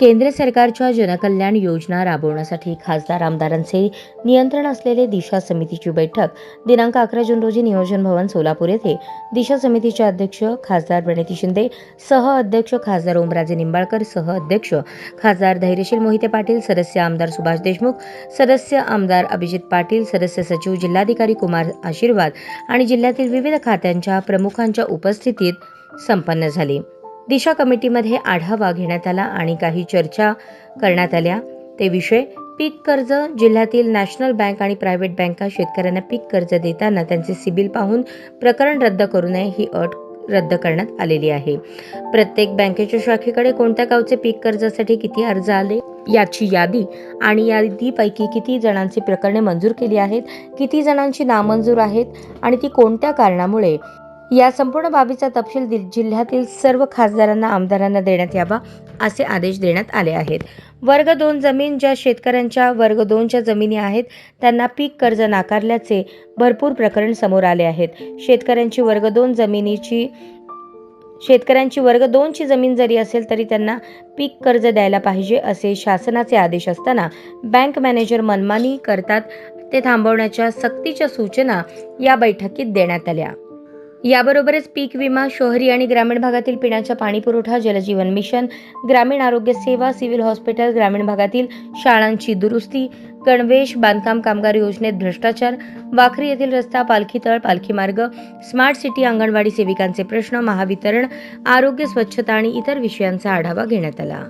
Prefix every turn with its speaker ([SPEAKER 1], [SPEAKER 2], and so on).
[SPEAKER 1] केंद्र सरकारच्या जनकल्याण योजना राबवण्यासाठी खासदार आमदारांचे नियंत्रण असलेले दिशा समितीची बैठक दिनांक अकरा जून रोजी नियोजन भवन सोलापूर येथे दिशा समितीचे अध्यक्ष खासदार प्रणिती शिंदे सह अध्यक्ष खासदार ओमराजे निंबाळकर सह अध्यक्ष खासदार धैर्यशील मोहिते पाटील सदस्य आमदार सुभाष देशमुख सदस्य आमदार अभिजित पाटील सदस्य सचिव जिल्हाधिकारी कुमार आशीर्वाद आणि जिल्ह्यातील विविध खात्यांच्या प्रमुखांच्या उपस्थितीत संपन्न झाली. दिशा कमिटीमध्ये आढावा घेण्यात आला आणि काही चर्चा करण्यात आल्या. ते विषय पीक कर्ज जिल्ह्यातील नॅशनल बँक आणि प्रायव्हेट बँका शेतकऱ्यांना पीक कर्ज देताना त्यांचे सिबिल पाहून प्रकरण रद्द करू नये ही अट रद्द करण्यात आलेली आहे. प्रत्येक बँकेच्या शाखेकडे कोणत्या गावचे पीक कर्जासाठी किती अर्ज आले याची यादी आणि यादीपैकी किती जणांची प्रकरणे मंजूर केली आहेत किती जणांची नामंजूर आहेत आणि ती कोणत्या कारणामुळे या संपूर्ण बाबीचा तपशील दि- जिल्ह्यातील सर्व खासदारांना आमदारांना देण्यात यावा असे आदेश देण्यात आले आहेत. वर्ग दोन जमीन ज्या शेतकऱ्यांच्या वर्ग दोनच्या जमिनी आहेत त्यांना पीक कर्ज नाकारल्याचे भरपूर प्रकरण समोर आले आहेत. शेतकऱ्यांची वर्ग दोन जमिनीची शेतकऱ्यांची वर्ग दोनची जमीन जरी असेल तरी त्यांना पीक कर्ज द्यायला पाहिजे असे शासनाचे आदेश असताना बँक मॅनेजर मनमानी करतात. ते थांबवण्याच्या सक्तीच्या सूचना या बैठकीत देण्यात आल्या. याबरोबरच पीक विमा शहरी आणि ग्रामीण भागातील पिण्याचा पाणी पुरवठा जलजीवन मिशन ग्रामीण आरोग्य सेवा सिव्हिल हॉस्पिटल ग्रामीण भागातील शाळांची दुरुस्ती गणवेश बांधकाम कामगार योजनेत भ्रष्टाचार वाखरी येथील रस्ता पालखी तळ पालखी मार्ग स्मार्ट सिटी अंगणवाडी सेविकांचे प्रश्न महावितरण आरोग्य स्वच्छता आणि इतर विषयांचा आढावा घेण्यात आला.